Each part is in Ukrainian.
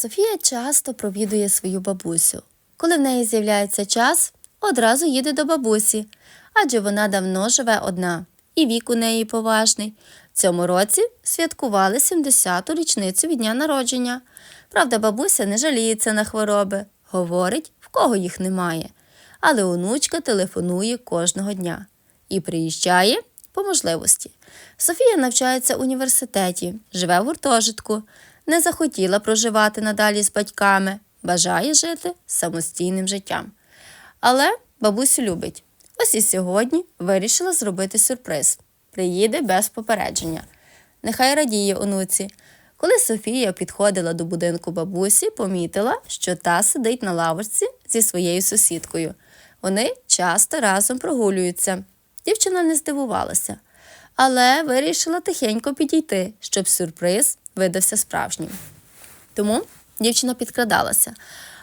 Софія часто провідує свою бабусю. Коли в неї з'являється час, одразу їде до бабусі, адже вона давно живе одна, і вік у неї поважний. В цьому році святкували 70-ту річницю від дня народження. Правда, бабуся не жаліється на хвороби, говорить, в кого їх немає. Але онучка телефонує кожного дня і приїжджає по можливості. Софія навчається в університеті, живе в гуртожитку, не захотіла проживати надалі з батьками, бажає жити самостійним життям. Але бабусю любить. Ось і сьогодні вирішила зробити сюрприз. Приїде без попередження. Нехай радіє онуці. Коли Софія підходила до будинку бабусі, помітила, що та сидить на лавочці зі своєю сусідкою. Вони часто разом прогулюються. Дівчина не здивувалася, але вирішила тихенько підійти, щоб сюрприз видався справжнім. Тому дівчина підкрадалася,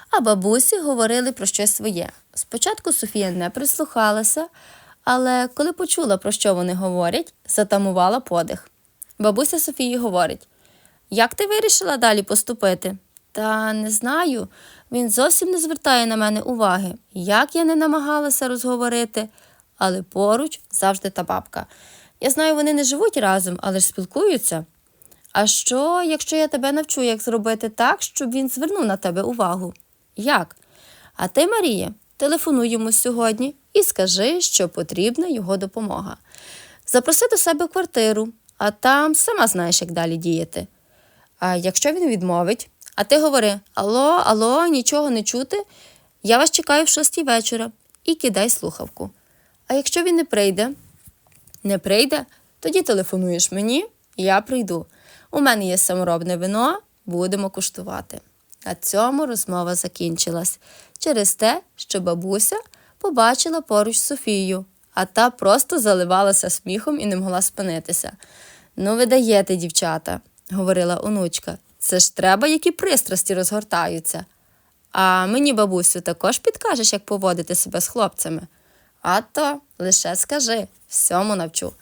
а бабусі говорили про щось своє. Спочатку Софія не прислухалася, але коли почула, про що вони говорять, затамувала подих. Бабуся Софії говорить: Як ти вирішила далі поступити? Та не знаю. Він зовсім не звертає на мене уваги, як я не намагалася розговорити, але поруч завжди та бабка. Я знаю, вони не живуть разом, але ж спілкуються. А що, якщо я тебе навчу, як зробити так, щоб він звернув на тебе увагу? Як? А ти, Марія, телефонуй йому сьогодні і скажи, що потрібна його допомога. Запроси до себе квартиру, а там сама знаєш, як далі діяти. А якщо він відмовить, а ти говори: Алло, алло, нічого не чути, я вас чекаю в шостій вечора і кидай слухавку. А якщо він не прийде, не прийде, тоді телефонуєш мені, я прийду. У мене є саморобне вино, будемо куштувати. На цьому розмова закінчилась через те, що бабуся побачила поруч Софію, а та просто заливалася сміхом і не могла спинитися. Ну, ви даєте, дівчата, говорила онучка. Це ж треба, які пристрасті розгортаються. А мені, бабусю, також підкажеш, як поводити себе з хлопцями. А то лише скажи, всьому навчу.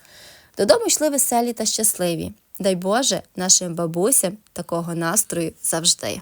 Додому йшли веселі та щасливі. Дай Боже, нашим бабусям такого настрою завжди.